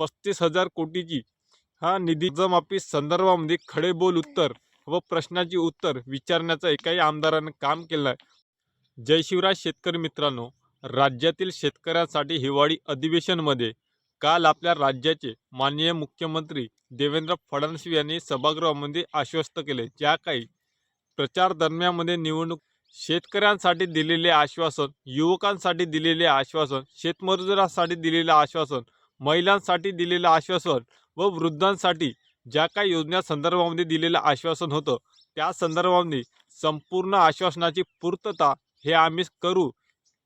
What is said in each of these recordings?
पस्तीस हजार कोटीची. हा निधी कर्जमाफी संदर्भामध्ये खडे बोल उत्तर व प्रश्नाची उत्तर विचारण्याचं एकाही आमदारानं काम केलं आहे जय शिवराज शेतकरी मित्रांनो राज्यातील शेतकऱ्यांसाठी हिवाळी अधिवेशनमध्ये काल आपल्या राज्याचे माननीय मुख्यमंत्री देवेंद्र फडणवीस यांनी सभागृहामध्ये आश्वस्त केले. ज्या काही प्रचार दरम्यानमध्ये निवडणूक शेतकऱ्यांसाठी दिलेले आश्वासन युवकांसाठी दिलेले आश्वासन शेतमजुरांसाठी दिलेले आश्वासन महिलांसाठी दिलेलं आश्वासन व वृद्धांसाठी ज्या काही योजना संदर्भामध्ये दिलेलं आश्वासन होतं त्या संदर्भामध्ये संपूर्ण आश्वासनाची पूर्तता हे आम्ही करू.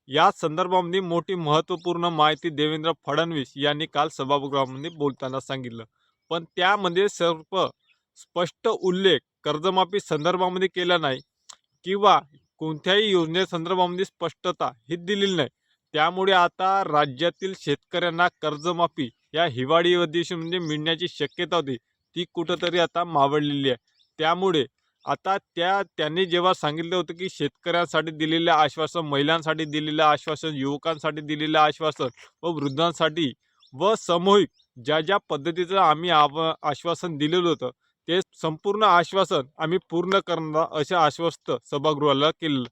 या संदर्भामध्ये मोठी महत्त्वपूर्ण माहिती देवेंद्र फडणवीस यांनी काल सभागृहामध्ये बोलताना सांगितलं. पण त्यामध्ये सर्व स्पष्ट उल्लेख कर्जमाफी संदर्भामध्ये केला नाही किंवा कोणत्याही योजनेसंदर्भामध्ये स्पष्टता ही दिलेली नाही. त्यामुळे आता राज्यातील शेतकऱ्यांना कर्जमाफी या हिवाळी अधिवेशनमध्ये मिळण्याची शक्यता होती. ती कुठंतरी आता मावळलेली आहे. त्यामुळे आता त्या त्यांनी जेव्हा सांगितलं होतं की शेतकऱ्यांसाठी दिलेलं आश्वासन महिलांसाठी दिलेलं आश्वासन युवकांसाठी दिलेलं आश्वासन व वृद्धांसाठी व सामूहिक ज्या ज्या पद्धतीचं आम्ही आव आश्वासन दिलेलं होतं ते संपूर्ण आश्वासन आम्ही पूर्ण करणार असं आश्वस्त सभागृहाला केलं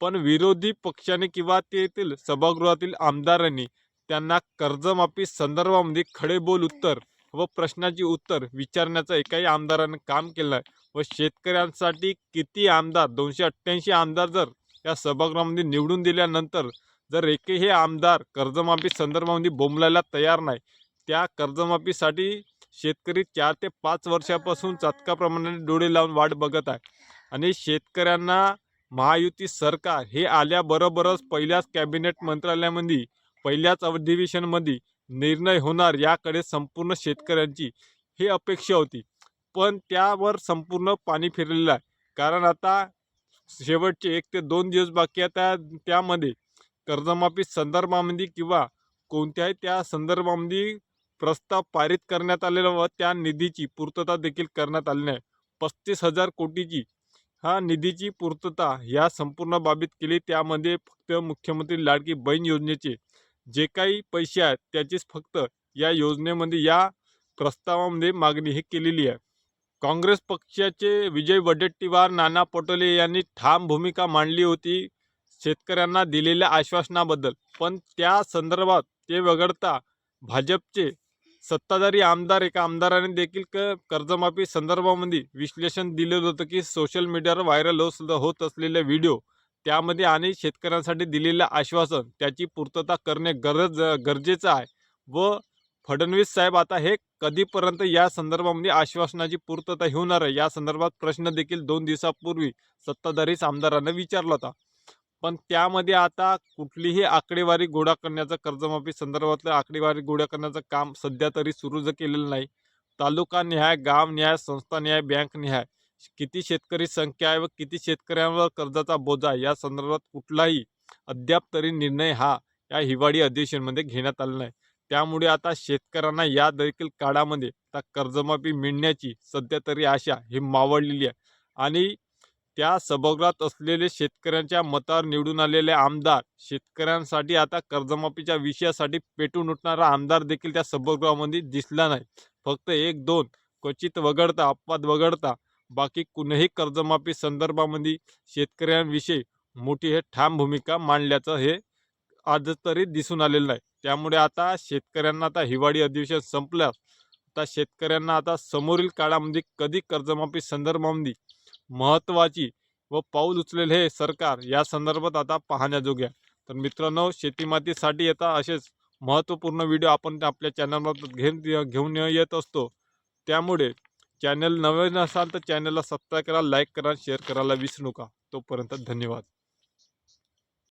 पण विरोधी पक्षाने किंवा तेथील सभागृहातील आमदारांनी त्यांना कर्जमाफी संदर्भामध्ये खडे बोल उत्तर व प्रश्नाची उत्तर विचारण्याचं एकाही आमदारानं काम केलं आहे व शेतकऱ्यांसाठी किती आमदार दोनशे अठ्ठ्याऐंशी आमदार जर या सभागृहामध्ये निवडून दिल्यानंतर जर एकही आमदार कर्जमाफी संदर्भामध्ये बोंबलायला तयार नाही त्या कर्जमाफीसाठी शेतकरी चार ते पाच वर्षापासून चातकाप्रमाणे डोळे लावून वाट बघत आहे. आणि शेतकऱ्यांना महायुती सरकार हे आल्याबरोबरच पहिल्याच कॅबिनेट मंत्रालयामध्ये पहिल्याच अधिवेशनमध्ये निर्णय होणार याकडे संपूर्ण शेतकऱ्यांची ही अपेक्षा होती. पण त्यावर संपूर्ण पाणी फिरलेलं आहे. कारण आता शेवटचे एक ते दोन दिवस बाकी आहे त्या त्यामध्ये कर्जमाफी संदर्भामध्ये किंवा कोणत्याही त्या संदर्भामध्ये प्रस्ताव पारित करण्यात आलेला व त्या निधीची पूर्तता देखील करण्यात आली नाही. पस्तीस हजार कोटीची हा निधीची पूर्तता ह्या संपूर्ण बाबीत केली. त्यामध्ये फक्त मुख्यमंत्री लाडकी बहीण योजनेचे जे काही पैसे आहेत त्याचीच फक्त या योजनेमध्ये या प्रस्तावामध्ये मागणी ही केलेली आहे. काँग्रेस पक्षाचे विजय वडेट्टीवार नाना पटोले यांनी ठाम भूमिका मांडली होती शेतकऱ्यांना दिलेल्या आश्वासनाबद्दल. पण त्या संदर्भात ते वगळता भाजपचे सत्ताधारी आमदार एका आमदाराने देखील क कर्जमाफी संदर्भामध्ये विश्लेषण दिलेलं होतं की सोशल मीडियावर व्हायरल हो होत असलेले व्हिडिओ त्यामध्ये आणि शेतकऱ्यांसाठी दिलेलं आश्वासन त्याची पूर्तता करणे गरज गरजेचं आहे. व फडणवीस साहेब आता हे कधीपर्यंत या संदर्भामध्ये आश्वासनाची पूर्तता होणार आहे? या संदर्भात प्रश्न देखील दोन दिवसापूर्वी सत्ताधारीच आमदारांना विचारला होता. पण त्यामध्ये आता कुठलीही आकडेवारी गोळा करण्याचं कर्जमाफी संदर्भातलं आकडेवारी गोळा करण्याचं काम सध्या तरी सुरू जर केलेलं नाही तालुका न्याय गाव न्याय संस्था न्याय बँक न्याय किती शेतकरी संख्या आहे व किती शेतकऱ्यांवर कर्जाचा बोजा या संदर्भात कुठलाही अद्याप तरी निर्णय हा या हिवाळी अधिवेशनमध्ये घेण्यात आला नाही. त्यामुळे आता शेतकऱ्यांना या देखील काळामध्ये आता कर्जमाफी मिळण्याची सध्या तरी आशा ही मावळलेली आहे. आणि त्या सभागृहात असलेले शेतकऱ्यांच्या मतावर निवडून आलेले आमदार शेतकऱ्यांसाठी आता कर्जमाफीच्या विषयासाठी पेटून उठणारा आमदार देखील त्या सभागृहामध्ये दिसला नाही. फक्त एक दोन क्वचित वगळता अपवाद वगळता बाकी कुणीही कर्जमाफी संदर्भामध्ये शेतकऱ्यांविषयी मोठी हे ठाम भूमिका मांडल्याचं हे आज तरी दिसून आलेलं नाही. त्यामुळे आता शेतकऱ्यांना आता हिवाळी अधिवेशन संपल्यास आता शेतकऱ्यांना आता समोरील काळामध्ये कधी कर्जमाफी संदर्भामध्ये महत्त्वाची व पाऊल उचलेल हे सरकार या संदर्भात आता पाहण्याजोगे आहे. तर मित्रांनो शेतीमातीसाठी येता असेच महत्त्वपूर्ण व्हिडिओ आपण आपल्या चॅनलमार्फत घेऊन घेऊन येत असतो. त्यामुळे चॅनल नवीन असाल तर चॅनलला सबस्क्राईब करा लाईक करा शेअर करायला विसरू नका. तोपर्यंत धन्यवाद.